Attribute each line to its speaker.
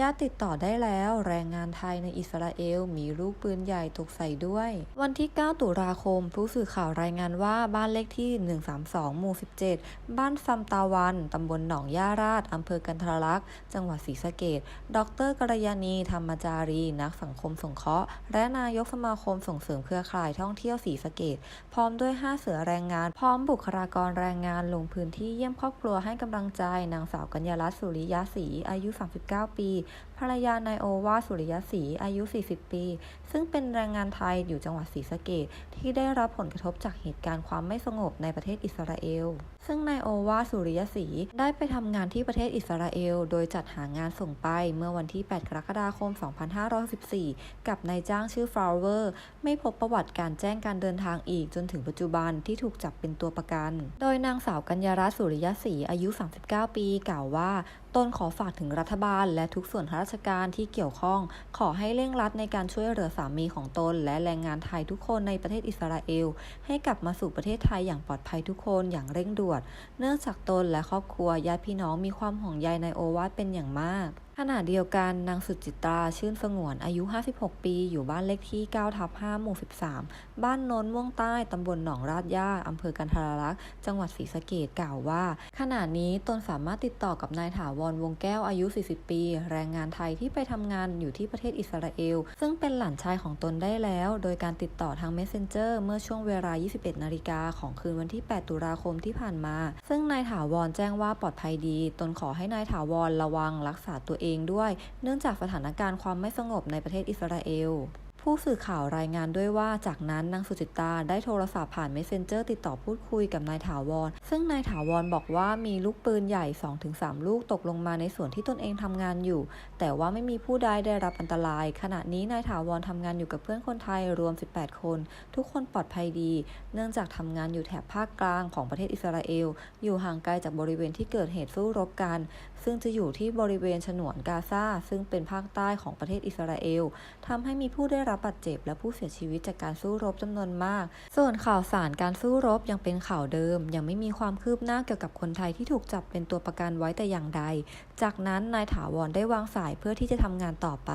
Speaker 1: ญาติติดต่อได้แล้วแรงงานไทยในอิสราเอลมีลูกปืนใหญ่ตกใส่ด้วย วันที่ 9 ตุลาคม ผู้สื่อข่าวรายงานว่าบ้านเลขที่ 132 หมู่ 17 บ้านซัมตาวัน ตำบลหนองย่าราช อำเภอกันทรลักษ์ จังหวัดศรีสะเกษดรกรยานีธรรมจารี นักสังคมสงเคราะห์ และนายกสมาคมส่งเสริมเครือข่ายท่องเที่ยวศรีสะเกษพร้อมด้วย 5 เสือแรงงาน พร้อมบุคลากรแรงงานลงพื้นที่เยี่ยมครอบครัวให้กำลังใจนางสาวกัญญารัตน์สุริยะศรีอายุ 39 ปีภรรยานายโอวาสุริยศรีอายุ 40 ปี ซึ่งเป็นแรงงานไทยอยู่จังหวัดศรีสะเกษที่ได้รับผลกระทบจากเหตุการณ์ความไม่สงบในประเทศอิสราเอล ซึ่งนายโอวาสุริยศรีได้ไปทำงานที่ประเทศอิสราเอล โดยจัดหางานส่งไปเมื่อวันที่ 8 กรกฎาคม 2514 กับนายจ้างชื่อฟลาวเวอร์ ไม่พบประวัติการแจ้งการเดินทางอีกจนถึงปัจจุบันที่ถูกจับเป็นตัวประกัน โดยนางสาวกัญญารัตน์สุริยศรีอายุ 39 ปี กล่าวว่า ตนขอฝากถึงรัฐบาล และทุกส่วนราชการที่เกี่ยวข้อง ขอให้เร่งรัดในการช่วยเหลือสามีของตน และแรงงานไทยทุกคนในประเทศอิสราเอล ให้กลับมาสู่ประเทศไทยอย่างปลอดภัยทุกคนอย่างเร่งด่วน เนื่องจากตนและครอบครัวญาติพี่น้องมีความห่วงใยในโอวาทเป็นอย่างมากขณะเดียวกันนางสุจิตราชื่นสงวนอายุ 56 ปี อยู่บ้านเลขที่ 9 ทับ 5 หมู่ 13 บ้านโน้นม่วงใต้ ตำบลหนองราดย่าอำเภอกันทรลักษณ์ จังหวัดศรีสะเกษกล่าวว่า ขณะนี้ตนสามารถติดต่อกับนายถาวรวงแก้วอายุ 40 ปี แรงงานไทยที่ไปทำงานอยู่ที่ประเทศอิสราเอล ซึ่งเป็นหลานชายของตนได้แล้ว โดยการติดต่อทาง Messenger เมื่อช่วงเวลา 21 นาฬิกาของคืนวันที่ 8 ตุลาคมที่ผ่านมา ซึ่งนายถาวรแจ้งว่าปลอดภัยดี ตนขอให้นายถาวรระวังรักษาตัวเองด้วย เนื่องจากสถานการณ์ความไม่สงบในประเทศอิสราเอล ผู้สื่อข่าวรายงานด้วยว่าจากนั้นนางสุจิตาได้โทรศัพท์ผ่าน Messenger ติดต่อพูดคุยกับนายถาวร ซึ่งนายถาวรบอกว่ามีลูกปืนใหญ่ 2-3 ลูกตกลงมาในส่วนที่ตนเองทำงานอยู่ แต่ว่าไม่มีผู้ใดได้รับอันตราย ขณะนี้นายถาวรทำงานอยู่กับเพื่อนคนไทยรวม 18 คน ทุกคนปลอดภัยดี เนื่องจากทำงานอยู่แถบภาคกลางของประเทศอิสราเอล อยู่ห่างไกลจากบริเวณที่เกิดเหตุสู้รบกัน ซึ่งจะอยู่ที่บริเวณฉนวนกาซาซึ่งเป็นภาคใต้ของประเทศอิสราเอลทำให้มีผู้ได้รับบาดเจ็บ และผู้เสียชีวิตจากการสู้รบจำนวนมาก ส่วนข่าวสารการสู้รบยังเป็นข่าวเดิม ยังไม่มีความคืบหน้าเกี่ยวกับคนไทยที่ถูกจับเป็นตัวประกันไว้แต่อย่างใด จากนั้นนายถาวรได้วางสายเพื่อที่จะทำงานต่อไป